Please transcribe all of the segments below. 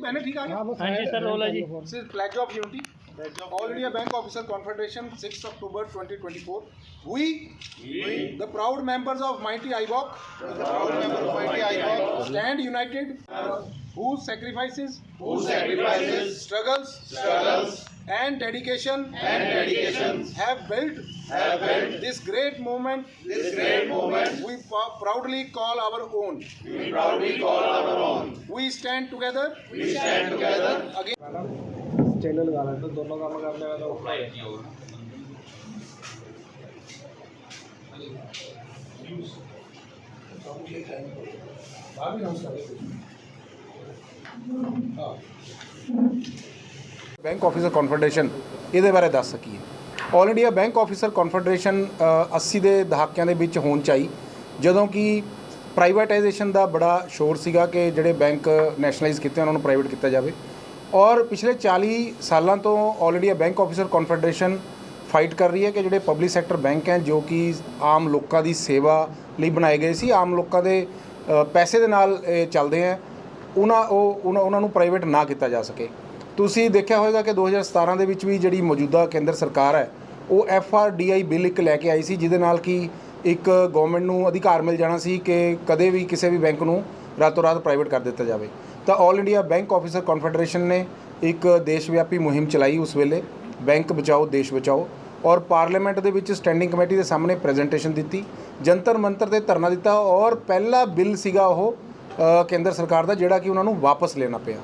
ਜੀ ਬੈਨਰ ਠੀਕ ਆ ਗਿਆ ਹਾਂਜੀ ਸਰ ਰੋਲ ਹੈ ਜੀ This is pledge of unity. All India Bank Officer Confederation, 6th October 2024. We, the proud members of Mighty IBOC, the proud members of Mighty IBOC, stand united, whose sacrifices, whose sacrifices, struggles, struggles, and dedication. And dedication. Have built. Have built. This great movement. This great movement. We proudly call our own. We proudly call our own. We stand together. We stand together. Again. भाभी नमस्कार हाँ bank officer confederation ਇਹਦੇ ਬਾਰੇ ਦੱਸ ਸਕੀਏ। All India bank officer confederation ਅ, 80 ਦੇ ਦਹਾਕਿਆਂ ਦੇ ਵਿੱਚ ਹੋਣ ਚਾਈ ਜਦੋਂ ਕਿ ਪ੍ਰਾਈਵੇਟਾਈਜੇਸ਼ਨ ਦਾ ਬੜਾ ਸ਼ੋਰ ਸੀਗਾ ਕਿ ਜਿਹੜੇ ਬੈਂਕ ਨੈਸ਼ਨਲਾਈਜ਼ ਕੀਤੇ ਉਹਨਾਂ ਨੂੰ ਪ੍ਰਾਈਵੇਟ ਕੀਤਾ ਜਾਵੇ। ਔਰ ਪਿਛਲੇ 40 ਸਾਲਾਂ ਤੋਂ all India bank officer confederation fight ਕਰ ਰਹੀ ਹੈ ਕਿ ਜਿਹੜੇ ਪਬਲਿਕ ਸੈਕਟਰ ਬੈਂਕ ਹੈ ਜੋ ਕਿ ਆਮ ਲੋਕਾਂ ਦੀ ਸੇਵਾ ਲਈ ਬਣਾਏ ਗਏ ਸੀ ਆਮ ਲੋਕਾਂ ਦੇ ਪੈਸੇ ਦੇ ਨਾਲ ਚੱਲਦੇ ਹੈ ਉਹਨਾਂ ਉਹ ਉਹਨਾਂ ਉਹਨਾਂ ਨੂੰ ਪ੍ਰਾਈਵੇਟ ਨਾ ਕੀਤਾ ਜਾ ਸਕੇ। ਤੁਸੀਂ ਦੇਖਿਆ ਹੋਵੇਗਾ ਕਿ 2017 ਦੇ ਵਿੱਚ ਵੀ ਜਿਹੜੀ ਮੌਜੂਦਾ ਕੇਂਦਰ ਸਰਕਾਰ ਹੈ, ਉਹ F R D I bill ਇੱਕ ਲੈ ਕੇ ਆਈ ਸੀ, ਜਿਹਦੇ ਨਾਲ ਕਿ ਇੱਕ ਗਵਰਨਮੈਂਟ ਨੂੰ ਅਧਿਕਾਰ ਮਿਲ ਜਾਣਾ ਸੀ ਕਿ ਕਦੇ ਵੀ ਕਿਸੇ ਵੀ ਬੈਂਕ ਨੂੰ ਰਾਤੋਂ ਰਾਤ ਪ੍ਰਾਈਵੇਟ ਕਰ ਦਿੱਤਾ ਜਾਵੇ। ਤਾਂ all India bank officer confederation ਨੇ ਇੱਕ ਦੇਸ਼ ਵਿਆਪੀ ਮੁਹਿੰਮ ਚਲਾਈ ਉਸ ਵੇਲੇ। ਬੈਂਕ ਬਚਾਓ, ਦੇਸ਼ ਬਚਾਓ। ਔਰ ਪਾਰਲੀਮੈਂਟ ਦੇ ਵਿੱਚ ਸਟੈਂਡਿੰਗ ਕਮੇਟੀ ਦੇ ਸਾਹਮਣੇ ਪ੍ਰੈਜੈਂਟੇਸ਼ਨ ਦਿੱਤੀ। ਜੰਤਰ ਮੰਤਰ ਤੇ ਧਰਨਾ ਦਿੱਤਾ ਔਰ ਪਹਿਲਾ ਬਿੱਲ ਸੀਗਾ ਉਹ ਕੇਂਦਰ ਸਰਕਾਰ ਦਾ, ਜਿਹੜਾ ਕਿ ਉਹਨਾਂ ਨੂੰ ਵਾਪਸ ਲੈਣਾ ਪਿਆ।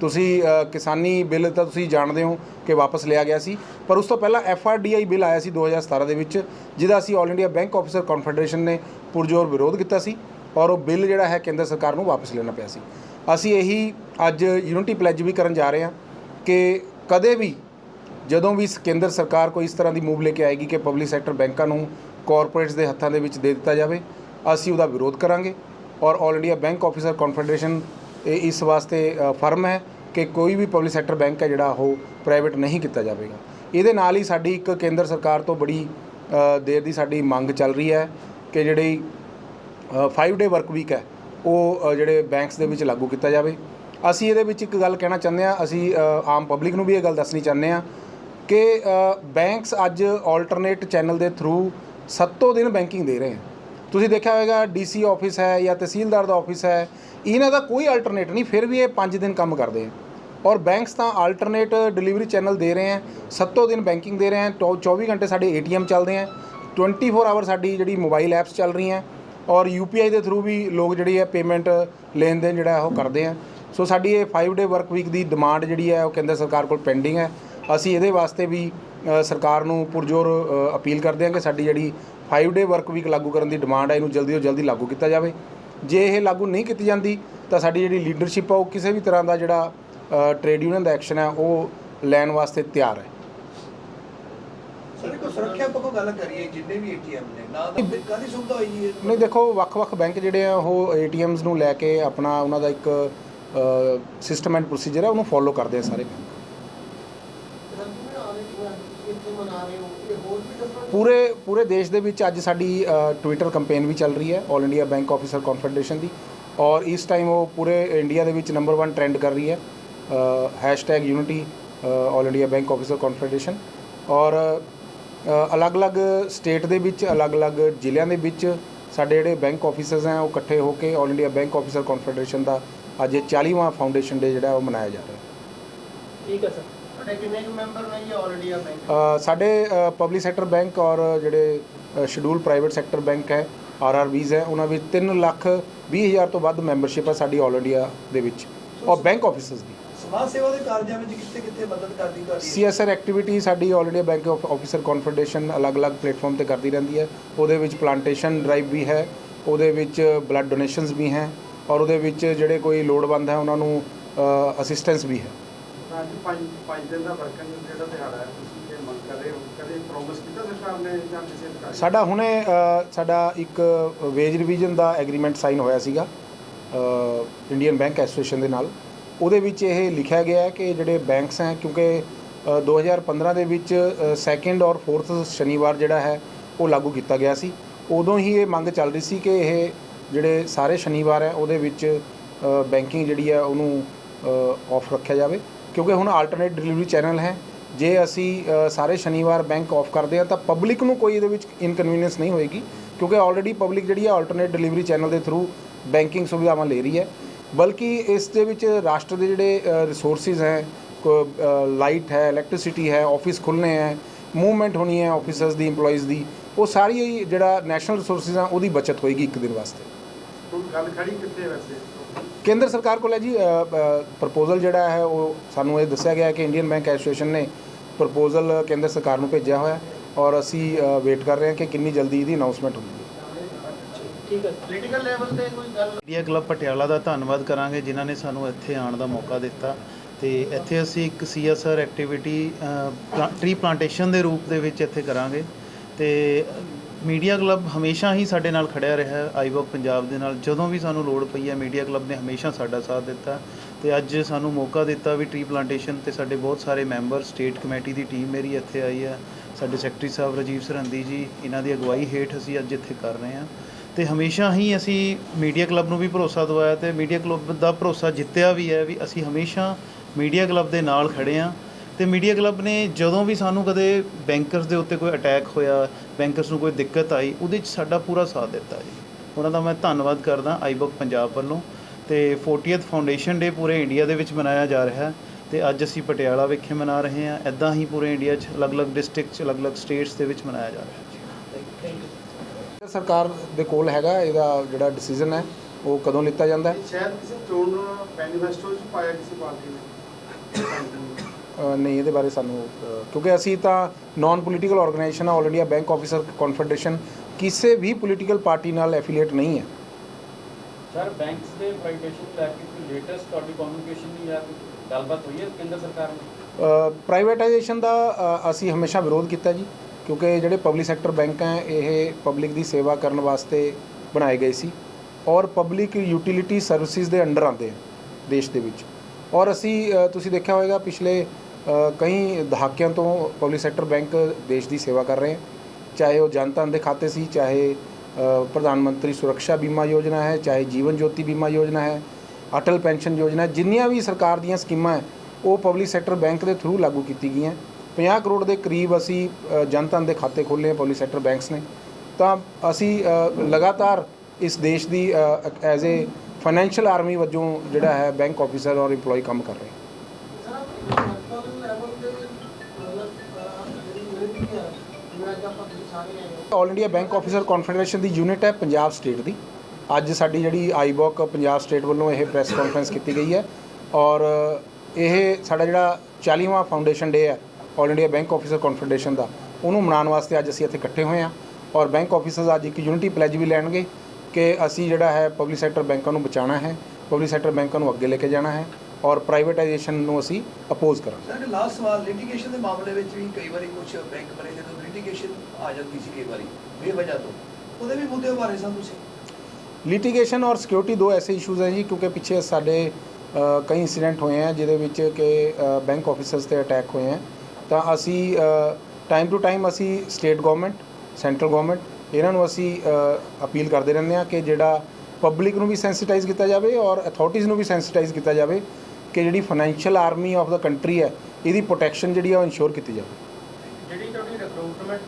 ਤੁਸੀਂ ਕਿਸਾਨੀ ਬਿੱਲ ਤਾਂ ਤੁਸੀਂ ਜਾਣਦੇ ਹੋ ਕਿ ਵਾਪਸ ਲਿਆ ਗਿਆ ਸੀ, ਪਰ ਉਸ ਤੋਂ ਪਹਿਲਾਂ F R D I bill ਆਇਆ ਸੀ 2017 ਦੇ ਵਿੱਚ, ਜਿਹਦਾ ਅਸੀਂ all India bank officer confederation ਨੇ ਪੁਰਜੋਰ ਵਿਰੋਧ ਕੀਤਾ ਸੀ, ਔਰ ਉਹ ਬਿੱਲ ਜਿਹੜਾ ਹੈ ਕੇਂਦਰ ਸਰਕਾਰ ਨੂੰ ਵਾਪਸ ਲੈਣਾ ਪਿਆ ਸੀ। ਅਸੀਂ ਇਹੀ ਅੱਜ ਯੂਨਿਟੀ ਪਲੇਜ ਵੀ ਕਰਨ ਜਾ ਰਹੇ ਹਾਂ ਕਿ ਕਦੇ ਵੀ ਜਦੋਂ ਵੀ ਸ- ਕੇਂਦਰ ਸਰਕਾਰ ਕੋਈ ਇਸ ਤਰ੍ਹਾਂ ਦੀ ਮੂਵ ਲੈ ਕੇ ਆਏਗੀ ਕਿ ਪਬਲਿਕ ਸੈਕਟਰ ਬੈਂਕਾਂ ਨੂੰ ਕਾਰਪੋਰੇਟਸ ਦੇ ਹੱਥਾਂ ਦੇ ਵਿੱਚ ਦੇ ਦਿੱਤਾ ਜਾਵੇ, ਅਸੀਂ ਉਹਦਾ ਵਿਰੋਧ ਕਰਾਂਗੇ, ਔਰ all India bank officer confederation ਇਹ ਇਸ ਵਾਸਤੇ ਫਰਮ ਹੈ ਕਿ ਕੋਈ ਵੀ ਪਬਲਿਕ ਸੈਕਟਰ ਬੈਂਕ ਹੈ ਜਿਹੜਾ ਉਹ ਪ੍ਰਾਈਵੇਟ ਨਹੀਂ ਕੀਤਾ ਜਾਵੇਗਾ। ਇਹਦੇ ਨਾਲ ਹੀ ਸਾਡੀ ਇੱਕ ਕੇਂਦਰ ਸਰਕਾਰ ਤੋਂ ਬੜੀ ਦੇਰ ਦੀ ਸਾਡੀ ਮੰਗ ਚੱਲ ਰਹੀ ਹੈ ਕਿ ਜਿਹੜੀ 5 ਡੇ ਵਰਕ ਵੀਕ ਹੈ, ਉਹ ਜਿਹੜੇ ਬੈਂਕਸ ਦੇ ਵਿੱਚ ਲਾਗੂ ਕੀਤਾ ਜਾਵੇ। ਅਸੀਂ ਇਹਦੇ ਵਿੱਚ ਇੱਕ ਗੱਲ ਕਹਿਣਾ ਚਾਹੁੰਦੇ ਹਾਂ, ਅਸੀਂ ਆਮ ਪਬਲਿਕ ਨੂੰ ਵੀ ਇਹ ਗੱਲ ਦੱਸਣੀ ਚਾਹੁੰਦੇ ਹਾਂ ਕਿ ਬੈਂਕਸ ਅੱਜ ਆਲਟਰਨੇਟ ਚੈਨਲ ਦੇ ਥਰੂ ਸੱਤੋਂ ਦਿਨ ਬੈਂਕਿੰਗ ਦੇ ਰਹੇ ਹਨ। ਤੁਸੀਂ ਦੇਖਿਆ ਹੋਵੇਗਾ ਡੀਸੀ ਆਫਿਸ ਹੈ ਜਾਂ ਤਹਿਸੀਲਦਾਰ ਦਾ ਆਫਿਸ ਹੈ, ਇਹਨਾਂ ਦਾ ਕੋਈ ਅਲਟਰਨੇਟ ਨਹੀਂ, ਫਿਰ ਵੀ ਇਹ 5 ਦਿਨ ਕੰਮ ਕਰਦੇ ਹਨ ਔਰ ਬੈਂਕਸ ਤਾਂ ਆਲਟਰਨੇਟ ਡਿਲੀਵਰੀ ਚੈਨਲ ਦੇ ਰਹੇ ਹਨ ਸੱਤੋਂ ਦਿਨ ਬੈਂਕਿੰਗ ਦੇ ਰਹੇ ਹਨ ਟੋ- 24 ਘੰਟੇ ਸਾਡੇ ਏਟੀਐਮ ਚੱਲਦੇ ਹਨ 24 ਆਵਰ ਸਾਡੀ ਜਿਹੜੀ ਮੋਬਾਈਲ ਐਪਸ ਚੱਲ ਰਹੀਆਂ, ਔਰ ਯੂਪੀਆਈ ਦੇ ਥਰੂ ਵੀ ਲੋਕ ਜਿਹੜੀ ਹੈ ਪੇਮੈਂਟ ਲੈਣ ਦੇਣ ਜਿਹੜਾ ਉਹ ਕਰਦੇ ਆ। ਸੋ ਸਾਡੀ ਇਹ 5 ਡੇ ਵਰਕ ਵੀਕ ਦੀ ਡਿਮਾਂਡ ਜਿਹੜੀ ਹੈ, ਉਹ ਕੇਂਦਰ ਸਰਕਾਰ ਕੋਲ ਪੈਂਡਿੰਗ ਹੈ। ਅਸੀਂ ਇਹਦੇ ਵਾਸਤੇ ਵੀ ਸਰਕਾਰ ਨੂੰ ਪੁਰਜੋਰ ਅਪੀਲ ਕਰਦੇ ਹਾਂ ਕਿ ਸਾਡੀ ਜਿਹੜੀ 5 ਡੇ ਵਰਕ ਵੀਕ ਲਾਗੂ ਕਰਨ ਦੀ ਡਿਮਾਂਡ ਹੈ ਇਹਨੂੰ ਜਲਦੀ ਤੋਂ ਜਲਦੀ ਲਾਗੂ ਕੀਤਾ ਜਾਵੇ। ਜੇ ਇਹ ਲਾਗੂ ਨਹੀਂ ਕੀਤੀ ਜਾਂਦੀ ਤਾਂ ਸਾਡੀ ਜਿਹੜੀ ਲੀਡਰਸ਼ਿਪ ਆ ਉਹ ਕਿਸੇ ਵੀ ਤਰ੍ਹਾਂ ਦਾ ਜਿਹੜਾ ਟ੍ਰੇਡ ਯੂਨੀਅਨ ਦਾ ਐਕਸ਼ਨ ਹੈ ਉਹ ਲੈਣ ਵਾਸਤੇ ਤਿਆਰ ਹੈ। ਸਰ ਕੋ ਸੁਰੱਖਿਆ ਪੱਖੋਂ ਗੱਲ ਕਰੀਏ ਜਿੰਨੇ ਵੀ ਏਟੀਐਮ ਨੇ ਨਾ ਤਾਂ ਬੈਂਕਾਂ ਦੀ ਸੁਵਿਧਾ ਹੋਈ ਹੈ ਨਹੀਂ ਦੇਖੋ ਵੱਖ-ਵੱਖ ਬੈਂਕ ਜਿਹੜੇ ਆ ਉਹ ਏਟੀਐਮਸ ਨੂੰ ਲੈ ਕੇ ਆਪਣਾ ਉਹਨਾਂ ਦਾ ਇੱਕ ਸਿਸਟਮ ਐਂਡ ਪ੍ਰੋਸੀਜਰ ਹੈ ਉਹਨੂੰ ਫੋਲੋ ਕਰਦੇ ਆ ਸਾਰੇ ਬੈਂਕ ਪੂਰੇ ਪੂਰੇ ਦੇਸ਼ ਦੇ ਵਿੱਚ ਅੱਜ ਸਾਡੀ ਟਵਿੱਟਰ ਕੈਂਪੇਨ ਵੀ ਚੱਲ ਰਹੀ ਹੈ 올 ਇੰਡੀਆ ਬੈਂਕ ਆਫੀਸਰ ਕਨਫੈਡਰੇਸ਼ਨ ਦੀ ਔਰ ਇਸ ਟਾਈਮ ਉਹ ਪੂਰੇ ਇੰਡੀਆ ਦੇ ਵਿੱਚ ਨੰਬਰ 1 ਟ੍ਰੈਂਡ ਕਰ ਰਹੀ ਹੈ #unity 올 India bank officer confederation ਔਰ ਅ, ਅਲੱਗ-ਅਲੱਗ ਸਟੇਟ ਦੇ ਵਿੱਚ ਅਲੱਗ-ਅਲੱਗ ਜ਼ਿਲ੍ਹਿਆਂ ਦੇ ਵਿੱਚ ਸਾਡੇ ਜਿਹੜੇ ਬੈਂਕ ਆਫੀਸਰਸ ਹੈ ਉਹ ਇਕੱਠੇ ਹੋ ਕੇ 올 ਇੰਡੀਆ ਬੈਂਕ ਆਫੀਸਰ ਕਨਫੈਡਰੇਸ਼ਨ ਦਾ ਅੱਜ ਇਹ 40ਵਾਂ ਫਾਊਂਡੇਸ਼ਨ ਡੇ ਜਿਹੜਾ ਉਹ ਮਨਾਇਆ ਜਾ ਰਿਹਾ ਹੈ ਠੀਕ ਹੈ ਸਰ ਸਾਡੇ ਪਬਲਿਕ ਸੈਕਟਰ ਬੈਂਕ ਔਰ ਜਿਹੜੇ ਸ਼ਡਿਊਲ ਪ੍ਰਾਈਵੇਟ ਸੈਕਟਰ ਬੈਂਕ ਹੈ ਆਰਆਰਬੀਜ਼ ਹੈ ਉਹਨਾਂ ਵਿੱਚ 3 ਲੱਖ 20 ਹਜ਼ਾਰ ਤੋਂ ਵੱਧ ਮੈਂਬਰਸ਼ਿਪ ਹੈ ਸਾਡੀ ਆਲ ਇੰਡੀਆ ਦੇ ਵਿੱਚ। ਔਰ ਬੈਂਕ ਆਫਿਸਰਸ ਦੀ। ਸਮਾਜ ਸੇਵਾ ਦੇ ਕਾਰਜਾਂ ਵਿੱਚ ਕਿੱਥੇ ਕਿੱਥੇ ਮਦਦ ਕਰਦੀ ਤੁਹਾਡੀ? ਸੀਐਸਆਰ ਐਕਟੀਵਿਟੀ ਸਾਡੀ all India bank of officer confederation ਅਲੱਗ-ਅਲੱਗ ਪਲੇਟਫਾਰਮ ਤੇ ਕਰਦੀ ਰਹਿੰਦੀ ਹੈ। ਉਹਦੇ ਵਿੱਚ ਪਲਾਂਟੇਸ਼ਨ ਡਰਾਈਵ ਵੀ ਹੈ ਉਹਦੇ ਵਿੱਚ ਬਲੱਡ ਡੋਨੇਸ਼ਨਸ ਵੀ ਹੈ ਔਰ ਉਹਦੇ ਵਿੱਚ ਜਿਹੜੇ ਕੋਈ ਲੋੜਵੰਦ ਹੈ ਉਹਨਾਂ ਨੂੰ ਅਸਿਸਟੈਂਸ ਵੀ ਹੈ। ਅੱਜ ਪੰਜ ਪੰਜ ਦਿਨ ਦਾ ਵਰਕਰ ਜਿਹੜਾ ਦਿਹਾੜਾ ਹੈ ਤੁਸੀਂ ਇਹ ਮੰਗ ਕਰ ਰਹੇ ਹੋ ਕਦੇ ਪ੍ਰੋਮਿਸ ਕੀਤਾ ਸਰਕਾਰ ਨੇ ਜਾਂ ਕਿਸੇ ਅਧਿਕਾਰੀ ਨੇ? ਸਾਡਾ ਹੁਣੇ ਅ, ਸਾਡਾ ਇੱਕ ਵੇਜ ਰਿਵੀਜ਼ਨ ਦਾ ਐਗਰੀਮੈਂਟ ਸਾਈਨ ਹੋਇਆ ਸੀਗਾ ਇੰਡੀਅਨ ਬੈਂਕ ਐਸੋਸੀਏਸ਼ਨ ਦੇ ਨਾਲ। ਉਹਦੇ ਵਿੱਚ ਇਹ ਲਿਖਿਆ ਗਿਆ ਹੈ ਕਿ ਜਿਹੜੇ ਬੈਂਕਸ ਹੈ ਕਿਉਂਕਿ ਅ, 2015 ਦੇ ਵਿੱਚ ਸੈਕਿੰਡ ਔਰ ਫੋਰਥ ਸ਼ਨੀਵਾਰ ਜਿਹੜਾ ਹੈ ਉਹ ਲਾਗੂ ਕੀਤਾ ਗਿਆ ਸੀ। ਉਦੋਂ ਹੀ ਇਹ ਮੰਗ ਚੱਲ ਰਹੀ ਸੀ ਕਿ ਇਹ ਜਿਹੜੇ ਸਾਰੇ ਸ਼ਨੀਵਾਰ ਹੈ ਉਹਦੇ ਵਿੱਚ ਬੈਂਕਿੰਗ ਜਿਹੜੀ ਹੈ ਉਹਨੂੰ ਆਫ ਰੱਖਿਆ ਜਾਵੇ। ਕਿਉਂਕਿ ਹੁਣ ਆਲਟਰਨੇਟ ਡਿਲੀਵਰੀ ਚੈਨਲ ਹੈ। ਜੇ ਅਸੀਂ ਸਾਰੇ ਸ਼ਨੀਵਾਰ ਬੈਂਕ ਆਫ ਕਰਦੇ ਹਾਂ, ਤਾਂ ਪਬਲਿਕ ਨੂੰ ਕੋਈ ਇਹਦੇ ਵਿੱਚ ਇਨਕਨਵੀਨੀਅੰਸ ਨਹੀਂ ਹੋਏਗੀ। ਕਿਉਂਕਿ ਆਲਰੇਡੀ ਪਬਲਿਕ ਜਿਹੜੀ ਹੈ ਆਲਟਰਨੇਟ ਡਿਲੀਵਰੀ ਚੈਨਲ ਦੇ ਥਰੂ ਬੈਂਕਿੰਗ ਸੁਵਿਧਾਵਾਂ ਲੈ ਰਹੀ ਹੈ। ਬਲਕਿ ਇਸ ਦੇ ਵਿੱਚ ਰਾਸ਼ਟਰ ਦੇ ਜਿਹੜੇ ਰਿਸੋਰਸਿਸ ਹੈ ਲਾਈਟ ਹੈ ਇਲੈਕਟ੍ਰਿਸਿਟੀ ਹੈ ਆਫਿਸ ਖੁੱਲ੍ਹਣੇ ਹੈ ਮੂਵਮੈਂਟ ਹੋਣੀ ਹੈ ਆਫਿਸਰਸ ਦੀ, EMPLOYEES ਦੀ, ਉਹ ਸਾਰੀ ਹੀ ਜਿਹੜਾ ਨੈਸ਼ਨਲ ਰਿਸੋਰਸਿਸ ਆ, ਉਹਦੀ ਬਚਤ ਹੋਏਗੀ ਇੱਕ ਦਿਨ ਵਾਸਤੇ। ਹੁਣ ਗੱਲ ਖੜੀ ਕਿੱਥੇ ਵੈਸੇ? ਕੇਂਦਰ ਸਰਕਾਰ ਕੋਲ ਹੈ ਜੀ ਪ੍ਰਪੋਜ਼ਲ ਜਿਹੜਾ ਹੈ ਉਹ ਸਾਨੂੰ ਇਹ ਦੱਸਿਆ ਗਿਆ ਕਿ ਇੰਡੀਅਨ ਬੈਂਕ ਐਸੋਸੀਏਸ਼ਨ ਨੇ ਪ੍ਰਪੋਜ਼ਲ ਕੇਂਦਰ ਸਰਕਾਰ ਨੂੰ ਭੇਜਿਆ ਹੋਇਆ ਔਰ ਅਸੀਂ ਵੇਟ ਕਰ ਰਹੇ ਹਾਂ ਕਿ ਕਿੰਨੀ ਜਲਦੀ ਇਹਦੀ ਅਨਾਉਂਸਮੈਂਟ ਹੁੰਦੀ ਹੈ ਠੀਕ ਹੈ। ਪੋਲੀਟੀਕਲ ਲੈਵਲ ਤੇ ਕੋਈ ਗੱਲ ਇੰਡੀਆ ਕਲੱਬ ਪਟਿਆਲਾ ਦਾ ਧੰਨਵਾਦ ਕਰਾਂਗੇ ਜਿਨ੍ਹਾਂ ਨੇ ਸਾਨੂੰ ਇੱਥੇ ਆਉਣ ਦਾ ਮੌਕਾ ਦਿੱਤਾ। ਤੇ ਇੱਥੇ ਅਸੀਂ ਇੱਕ ਸੀਐਸਆਰ ਐਕਟੀਵਿਟੀ ਟਰੀ ਪਲਾਂਟੇਸ਼ਨ ਦੇ ਰੂਪ ਦੇ ਵਿੱਚ ਇੱਥੇ ਕਰਾਂਗੇ। ਤੇ ਮੀਡੀਆ ਕਲੱਬ ਹਮੇਸ਼ਾ ਹੀ ਸਾਡੇ ਨਾਲ ਖੜਿਆ ਰਿਹਾ ਹੈ, ਆਈਵੋਕ ਪੰਜਾਬ ਦੇ ਨਾਲ। ਜਦੋਂ ਵੀ ਸਾਨੂੰ ਲੋੜ ਪਈ ਹੈ, ਮੀਡੀਆ ਕਲੱਬ ਨੇ ਹਮੇਸ਼ਾ ਸਾਡਾ ਸਾਥ ਦਿੱਤਾ ਤੇ ਅੱਜ ਸਾਨੂੰ ਮੌਕਾ ਦਿੱਤਾ ਵੀ ਟਰੀ ਪਲਾਂਟੇਸ਼ਨ ਤੇ ਸਾਡੇ ਬਹੁਤ ਸਾਰੇ ਮੈਂਬਰ ਸਟੇਟ ਕਮੇਟੀ ਦੀ ਟੀਮ ਮੇਰੀ ਇੱਥੇ ਆਈ ਹੈ। ਸਾਡੇ ਸੈਕਟਰੀ ਸਾਹਿਬ ਰਾਜੀਵ ਸਰਹੰਦੀ ਜੀ, ਇਹਨਾਂ ਦੀ ਅਗਵਾਈ ਹੇਠ ਅਸੀਂ ਅੱਜ ਇੱਥੇ ਕਰ ਰਹੇ ਹਾਂ। ਤੇ ਹਮੇਸ਼ਾ ਹੀ ਅਸੀਂ ਮੀਡੀਆ ਕਲੱਬ ਨੂੰ ਵੀ ਭਰੋਸਾ ਦਵਾਇਆ ਤੇ ਮੀਡੀਆ ਕਲੱਬ ਦਾ ਭਰੋਸਾ ਜਿੱਤਿਆ ਵੀ ਹੈ ਵੀ ਅਸੀਂ ਹਮੇਸ਼ਾ ਮੀਡੀਆ ਕਲੱਬ ਦੇ ਨਾਲ ਖੜੇ ਹਾਂ। ਤੇ ਮੀਡੀਆ ਕਲੱਬ ਨੇ ਜਦੋਂ ਵੀ ਸਾਨੂੰ ਕਦੇ ਬੈਂਕਰਸ ਦੇ ਉੱਤੇ ਕੋਈ ਅਟੈਕ ਹੋਇਆ ਬੈਂਕਰਸ ਨੂੰ ਕੋਈ ਦਿੱਕਤ ਆਈ ਉਹਦੇ 'ਚ ਸਾਡਾ ਪੂਰਾ ਸਾਥ ਦਿੱਤਾ ਜੀ। ਉਹਨਾਂ ਦਾ ਮੈਂ ਧੰਨਵਾਦ ਕਰਦਾ ਆਈਬੁੱਕ ਪੰਜਾਬ ਵੱਲੋਂ। ਤੇ 40th ਫਾਊਂਡੇਸ਼ਨ ਡੇ ਪੂਰੇ ਇੰਡੀਆ ਦੇ ਵਿੱਚ ਮਨਾਇਆ ਜਾ ਰਿਹਾ ਹੈ। ਤੇ ਅੱਜ ਅਸੀਂ ਪਟਿਆਲਾ ਵਿਖੇ ਮਨਾ ਰਹੇ ਹਾਂ। ਐਦਾਂ ਹੀ ਪੂਰੇ ਇੰਡੀਆ 'ਚ ਅਲੱਗ-ਅਲੱਗ ਡਿਸਟ੍ਰਿਕਟ 'ਚ ਅਲੱਗ-ਅਲੱਗ ਸਟੇਟਸ ਦੇ ਵਿੱਚ ਮਨਾਇਆ ਜਾ ਰਿਹਾ ਹੈ। ਸਰਕਾਰ ਦੇ ਕੋਲ ਹੈਗਾ ਇਹਦਾ ਜਿਹੜਾ ਡਿਸੀਜਨ ਹੈ ਉਹ ਕਦੋਂ ਲਿੱਤਾ ਜਾਂਦਾ ਹੈ? ਸ਼ਾਇਦ ਕਿਸੇ ਚੋਣ ਮੈਨੀਫੈਸਟੋ 'ਚ ਪਾਇਆ ਕਿਸੇ ਪਾਰਟੀ ਨੇ। ਨਹੀਂ ਇਹਦੇ ਬਾਰੇ ਸਾਨੂੰ ਕਿਉਂਕਿ ਅਸੀਂ ਤਾਂ non political organisation All India Bank Officer Confederation ਕਿਸੇ ਵੀ ਪੋਲੀਟੀਕਲ ਪਾਰਟੀ ਨਾਲ ਐਫੀਲੀਏਟ ਨਹੀਂ ਹੈ। ਸਰ ਬੈਂਕਸ ਦੇ ਪ੍ਰਾਈਵੇਟਾਈਜੇਸ਼ਨ ਲੈ ਕੇ ਕੋਈ ਲੇਟੈਸਟ ਤੁਹਾਡੀ ਕਮਿਊਨੀਕੇਸ਼ਨ ਨਹੀਂ ਜਾਂ ਗੱਲਬਾਤ ਹੋਈ ਹੈ ਕੇਂਦਰ ਸਰਕਾਰ ਨਾਲ? ਪ੍ਰਾਈਵੇਟਾਈਜੇਸ਼ਨ ਦਾ ਅਸੀਂ ਹਮੇਸ਼ਾ ਵਿਰੋਧ ਕੀਤਾ ਜੀ ਕਿਉਂਕਿ ਜਿਹੜੇ ਪਬਲਿਕ ਸੈਕਟਰ ਬੈਂਕ ਹੈ ਇਹ ਪਬਲਿਕ ਦੀ ਸੇਵਾ ਕਰਨ ਵਾਸਤੇ ਬਣਾਏ ਗਏ ਸੀ ਔਰ ਪਬਲਿਕ ਯੂਟਿਲਿਟੀ ਸਰਵਿਸਿਜ਼ ਦੇ ਅੰਡਰ ਆਉਂਦੇ ਆ ਦੇਸ਼ ਦੇ ਵਿੱਚ। ਔਰ ਅਸੀਂ ਤੁਸੀਂ ਦੇਖਿਆ ਹੋਵੇਗਾ ਪਿਛਲੇ ਕਈ ਦਹਾਕਿਆਂ ਤੋਂ ਪਬਲਿਕ ਸੈਕਟਰ ਬੈਂਕ ਦੇਸ਼ ਦੀ ਸੇਵਾ ਕਰ ਰਹੇ ਹੈ। ਚਾਹੇ ਉਹ ਜਨ ਧਨ ਦੇ ਖਾਤੇ ਸੀ ਚਾਹੇ ਪ੍ਰਧਾਨ ਮੰਤਰੀ ਸੁਰੱਖਿਆ ਬੀਮਾ ਯੋਜਨਾ ਹੈ ਚਾਹੇ ਜੀਵਨ ਜੋਤੀ ਬੀਮਾ ਯੋਜਨਾ ਹੈ ਅਟਲ ਪੈਨਸ਼ਨ ਯੋਜਨਾ ਜਿੰਨੀਆਂ ਵੀ ਸਰਕਾਰ ਦੀਆਂ ਸਕੀਮਾਂ ਹੈ ਉਹ ਪਬਲਿਕ ਸੈਕਟਰ ਬੈਂਕ ਦੇ ਥਰੂ ਲਾਗੂ ਕੀਤੀ ਗਈਆਂ 50 ਕਰੋੜ ਦੇ ਕਰੀਬ ਅਸੀਂ ਅ, ਜਨ ਧਨ ਦੇ ਖਾਤੇ ਖੋਲ੍ਹੇ ਪਬਲਿਕ ਸੈਕਟਰ ਬੈਂਕਸ ਨੇ। ਤਾਂ ਅਸੀਂ ਲਗਾਤਾਰ ਇਸ ਦੇਸ਼ ਦੀ ਐਜ਼ ਏ ਫਾਈਨੈਂਸ਼ੀਅਲ ਆਰਮੀ ਵਜੋਂ ਜਿਹੜਾ ਹੈ ਬੈਂਕ ਆਫੀਸਰ ਔਰ EMPLOYE ਕੰਮ ਕਰ ਰਹੇ all India bank officer confederation ਦੀ ਯੂਨਿਟ ਹੈ ਪੰਜਾਬ ਸਟੇਟ ਦੀ। ਅੱਜ ਸਾਡੀ ਜਿਹੜੀ ਆਈਬੋਕ ਪੰਜਾਬ ਸਟੇਟ ਵੱਲੋਂ ਇਹ ਪ੍ਰੈਸ ਕਾਨਫਰੰਸ ਕੀਤੀ ਗਈ ਹੈ ਔਰ ਇਹ ਸਾਡਾ ਜਿਹੜਾ 40ਵਾਂ ਫਾਊਂਡੇਸ਼ਨ ਡੇ ਹੈ all India bank officer confederation ਦਾ, ਉਹਨੂੰ ਮਨਾਉਣ ਵਾਸਤੇ ਅੱਜ ਅਸੀਂ ਇੱਥੇ ਇਕੱਠੇ ਹੋਏ ਹਾਂ ਔਰ ਬੈਂਕ ਆਫੀਸਰਸ ਅੱਜ ਇੱਕ ਯੂਨਿਟੀ ਪਲੇਜ ਵੀ ਲੈਣਗੇ ਕਿ ਅਸੀਂ ਜਿਹੜਾ ਹੈ ਪਬਲਿਕ ਸੈਕਟਰ ਬੈਂਕਾਂ ਨੂੰ ਬਚਾਉਣਾ ਹੈ ਪਬਲਿਕ ਸੈਕਟਰ ਬੈਂਕਾਂ ਨੂੰ ਅੱਗੇ ਲੈ ਕੇ ਜਾਣਾ ਹੈ। ਔਰ ਪ੍ਰਾਈਵੇਟਾਈਜੇਸ਼ਨ ਨੂੰ ਅਸੀਂ ਅਪੋਜ਼ ਕਰਾਂਗੇ। ਸਰ ਲਾਸਟ ਸਵਾਲ ਲਿਟੀਗੇਸ਼ਨ ਦੇ ਮਾਮਲੇ ਵਿੱਚ ਵੀ ਕਈ ਵਾਰੀ ਕੁਝ ਬੈਂਕ ਬਣੇ ਜਦੋਂ ਲਿਟੀਗੇਸ਼ਨ ਆ ਜਾਂਦੀ ਸੀ ਕਈ ਵਾਰੀ ਬੇਵਜ੍ਹਾ ਤੋਂ ਉਹਦੇ ਵੀ ਮੁੱਦੇ ਬਾਰੇ ਸਨ ਤੁਸੀਂ? ਲਿਟੀਗੇਸ਼ਨ ਔਰ ਸਿਕਿਉਰਿਟੀ ਦੋ ਐਸੇ ਇਸ਼ੂਜ਼ ਹੈ ਜੀ ਕਿਉਂਕਿ ਪਿੱਛੇ ਸਾਡੇ ਕਈ ਇੰਸੀਡੈਂਟ ਹੋਏ ਹੈ ਜਿਹਦੇ ਵਿੱਚ ਕਿ ਬੈਂਕ ਆਫੀਸਰਸ ਤੇ ਅਟੈਕ ਹੋਏ ਹੈ। ਤਾਂ ਅਸੀਂ ਟਾਈਮ ਟੂ ਟਾਈਮ ਅਸੀਂ ਸਟੇਟ ਗਵਰਨਮੈਂਟ ਸੈਂਟਰਲ ਗਵਰਨਮੈਂਟ ਇਹਨਾਂ ਨੂੰ ਅਸੀਂ ਅਪੀਲ ਕਰਦੇ ਰਹਿੰਦੇ ਹਾਂ ਕਿ ਜਿਹੜਾ ਪਬਲਿਕ ਨੂੰ ਵੀ ਸੈਂਸਿਟਾਈਜ਼ ਕੀਤਾ ਜਾਵੇ ਔਰ ਅਥਾਰਟੀਜ਼ ਨੂੰ ਵੀ ਸੈਂਸਿਟਾਈਜ਼ ਕੀਤਾ ਜਾਵੇ। ਕਿ ਜਿਹੜੀ financial army of the country ਹੈ, ਇਹਦੀ ਪ੍ਰੋਟੈਕਸ਼ਨ ਜਿਹੜੀ ਆ ਉਹ ਇਨਸ਼ੋਰ ਕੀਤੀ ਜਾਵੇ। ਜਿਹੜੀ ਤੁਹਾਡੀ ਰਿਕਰੂਟਮੈਂਟ